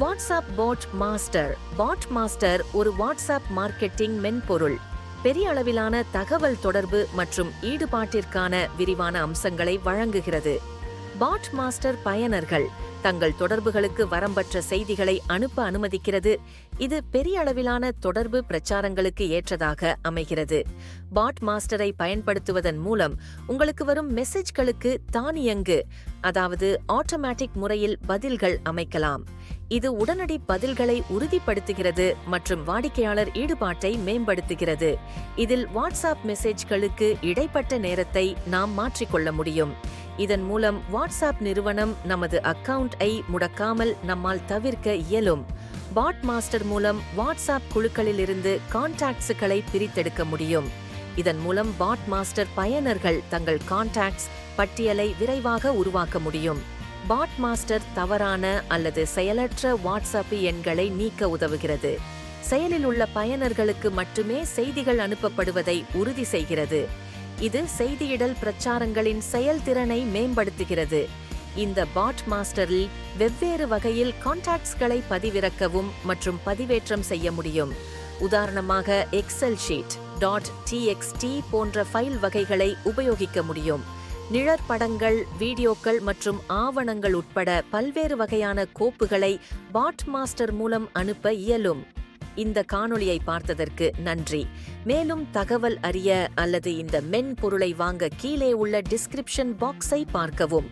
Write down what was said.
WhatsApp bot master. Bot master ஒரு WhatsApp marketing மென்பொருள். பெரிய அளவிலான தகவல் தொடர்பு மற்றும் ஈடுபாட்டிற்கான விரிவான அம்சங்களை வழங்குகிறது. பாட் மாஸ்டர் பயனர்கள் தங்கள் தொடர்புகளுக்கு வரம்பற்ற செய்திகளை அனுப்ப அனுமதிக்கிறது. இது பெரிய அளவிலான தொடர்பு பிரச்சாரங்களுக்கு ஏற்றதாக அமைகிறது. பாட் மாஸ்டரை பயன்படுத்துவதன் மூலம் உங்களுக்கு வரும் மெசேஜ்களுக்கு தானியங்கு அதாவது ஆட்டோமேட்டிக் முறையில் பதில்கள் அமைக்கலாம். இது உடனடி பதில்களை உறுதிப்படுத்துகிறது மற்றும் வாடிக்கையாளர் ஈடுபாட்டை மேம்படுத்துகிறது. இதில் வாட்ஸ்அப் மெசேஜ்களுக்கு இடைப்பட்ட நேரத்தை நாம் மாற்றிக்கொள்ள முடியும். இதன் மூலம் வாட்ஸ்அப் நிறுவனம் நமது அக்கவுண்டை முடக்காமல் நம்மால் தவிர்க்க இயலும். பாட் மாஸ்டர் மூலம் வாட்ஸ்அப் குழுக்களிலிருந்து கான்டாக்ட்ஸுகளை பிரித்தெடுக்க முடியும். இதன் மூலம் பாட் மாஸ்டர் பயனர்கள் தங்கள் கான்டாக்ட்ஸ் பட்டியலை விரைவாக உருவாக்க முடியும். பாட் மாஸ்டர் தவறான அல்லது செயலற்ற வாட்ஸ்அப் எண்களை நீக்க உதவுகிறது. செயலில் உள்ள பயனர்களுக்கு மட்டுமே செய்திகள் அனுப்பப்படுவதை உறுதி செய்கிறது. இது செய்தியிடல் பிரச்சாரங்களின் செயல்திறனை மேம்படுத்துகிறது. இந்த பாட் மாஸ்டரில் வெவ்வேறு வகையில் கான்டாக்ட்ஸ்களை பதிவிறக்கவும் மற்றும் பதிவேற்றம் செய்ய முடியும். உதாரணமாக எக்ஸல் ஷீட் டாட் டிஎக்ஸ்டி போன்ற ஃபைல் வகைகளை உபயோகிக்க முடியும். நிழற்படங்கள் வீடியோக்கள் மற்றும் ஆவணங்கள் உட்பட பல்வேறு வகையான கோப்புகளை பாட் மாஸ்டர் மூலம் அனுப்ப இயலும். இந்த காணொளியை பார்த்ததற்கு நன்றி. மேலும் தகவல் அறிய அல்லது இந்த மென்பொருளை வாங்க கீழே உள்ள டிஸ்கிரிப்ஷன் பாக்ஸை பார்க்கவும்.